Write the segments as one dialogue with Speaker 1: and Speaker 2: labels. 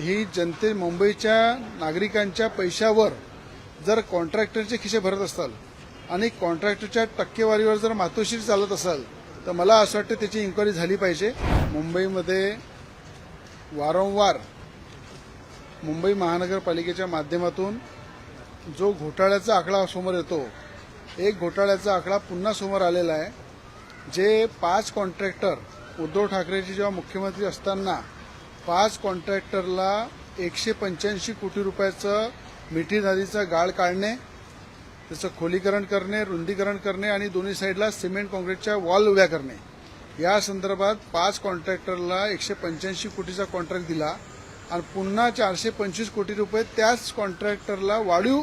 Speaker 1: ही जनते मुंबईच्या नागरिकांच्या पैशावर जर कॉन्ट्रॅक्टरचे खिसे भरत असाल आणि कॉन्ट्रॅक्टरच्या टक्केवारीवर जर मातोश्री चालत असाल तर मला असं वाटतं त्याची इन्क्वायरी झाली पाहिजे. मुंबईमध्ये वारंवार मुंबई महानगरपालिकेच्या माध्यमातून जो घोटाळ्याचा आकडा समोर येतो एक घोटाळ्याचा आकडा पुन्हा समोर आलेला आहे. जे पाच कॉन्ट्रॅक्टर उद्धव ठाकरेचे जेव्हा मुख्यमंत्री असताना पाच कॉन्ट्रॅक्टरला एकशे पंच्याऐंशी कोटी रुपयाचं मिठी नदीचा गाळ काढणे त्याचं खोलीकरण करणे रुंदीकरण करणे आणि दोन्ही साईडला सिमेंट कॉन्क्रीटच्या वॉल उभ्या करणे. या संदर्भात पाच कॉन्ट्रॅक्टरला एकशे पंच्याऐंशी कोटीचा कॉन्ट्रॅक्ट दिला आणि पुन्हा चारशे पंचवीस कोटी रुपये त्याच कॉन्ट्रॅक्टरला वाढीव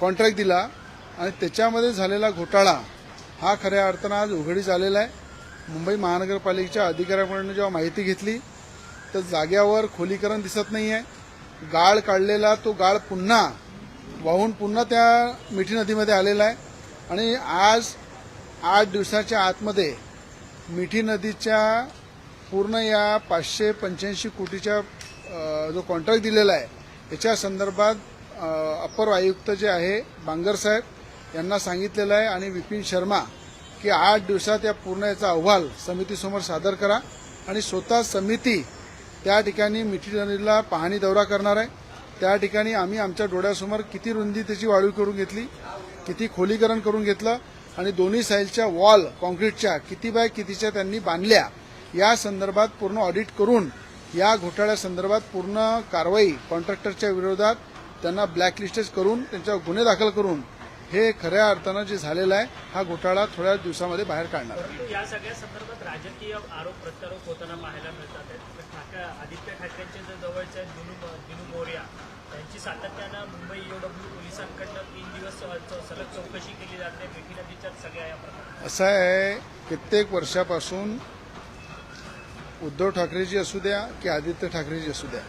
Speaker 1: कॉन्ट्रॅक्ट दिला. आणि त्याच्यामध्ये झालेला घोटाळा हा खऱ्या अर्थानं आज उघडीस आलेला आहे. मुंबई महानगरपालिकेच्या अधिकाऱ्यांकडून जेव्हा माहिती घेतली तर जाग्यावर खोलीकरण दिसत नाही आहे गाळ काढलेला तो गाळ पुन्हा वाहून पुन्हा त्या मिठी नदीमध्ये आलेला आहे. आणि आज आठ दिवसाच्या आतमध्ये मिठी नदीच्या पूर्ण या पाचशे पंच्याऐंशी कोटीच्या जो कॉन्ट्रॅक्ट दिलेला आहे याच्या संदर्भात अप्पर अपर आयुक्त जे आहे बांगर साहेब यांना सांगितलेलं आहे. आणि विपिन शर्मा की आठ दिवसात या पूर्ण याचा अहवाल समितीसमोर सादर करा आणि स्वतः समिती त्या ठिकाणी मिठी नदीला पाहणी दौरा करणार आहे. त्या ठिकाणी आम्ही आमच्या डोळ्यासमोर किती रुंदी त्याची वाळवी करून घेतली किती खोलीकरण करून घेतलं आणि दोन्ही साईडच्या वॉल कॉन्क्रीटच्या किती बाय कितीच्या त्यांनी बांधल्या या संदर्भात पूर्ण ऑडिट करून या घोटाळ्यासंदर्भात पूर्ण कारवाई कॉन्ट्रॅक्टरच्या विरोधात त्यांना ब्लॅकलिस्टेज करून त्यांच्यावर गुन्हे दाखल करून हे खऱ्या अर्थानं जे झालेलं आहे हा घोटाळा थोड्या दिवसामध्ये बाहेर काढणार. आहे
Speaker 2: या सगळ्या संदर्भात राजकीय आरोप प्रत्यारोप होताना पाहायला मिळतात आदित्य ठाकरेंचे जे जवळचे दिनू मोर्या त्यांची सातत्यानं मुंबई ईओडब्ल्यू पोलिसांकडनं तीन दिवस सलग चौकशी केली जाते. मिठी नदीच्या सगळ्या या प्रकारात
Speaker 1: असं आहे कित्येक वर्षापासून उद्धव ठाकरेजी असू द्या की आदित्य ठाकरेजी असू द्या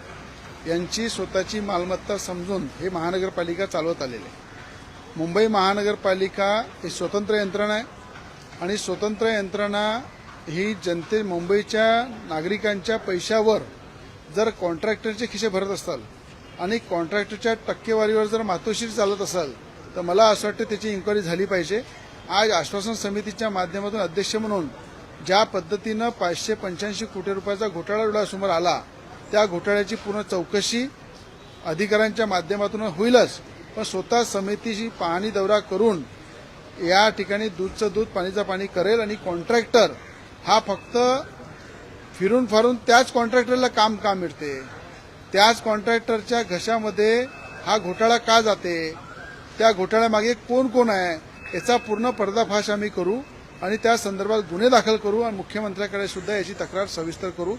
Speaker 1: यांची स्वतःची मालमत्ता समजून हे महानगरपालिका चालवत आलेले आहे. मुंबई महानगरपालिका ही स्वतंत्र यंत्रणा आहे. आणि स्वतंत्र यंत्रणा ही जनते मुंबईच्या नागरिकांच्या पैशावर जर कॉन्ट्रॅक्टरचे खिसे भरत असाल आणि कॉन्ट्रॅक्टरच्या टक्केवारीवर जर मातोश्री चालत असाल तर मला असं वाटतं त्याची इन्क्वायरी झाली पाहिजे. आज आश्वासन समितीच्या माध्यमातून अध्यक्ष म्हणून ज्या पद्धतीनं पाचशे पंच्याऐंशी कोटी रुपयाचा घोटाळा डोळ्यासमोर आला त्या घोटाळ्याची पूर्ण चौकशी अधिकाऱ्यांच्या माध्यमातून होईलच. पण स्वतः समितीची पाहणी दौरा करून या ठिकाणी दूधचं दूध पाणीचं पाणी करेल आणि कॉन्ट्रॅक्टर हा फक्त फिरून फारून त्याच कॉन्ट्रॅक्टरला काम का मिळते? त्याच कॉन्ट्रॅक्टरच्या घशामध्ये हा घोटाळा का जाते? त्या घोटाळ्यामागे कोण कोण आहे? याचा पूर्ण पर्दाफाश आम्ही करू आणि त्या संदर्भात गुन्हे दाखल करू आणि मुख्यमंत्र्याकडे सुद्धा याची तक्रार सविस्तर करू.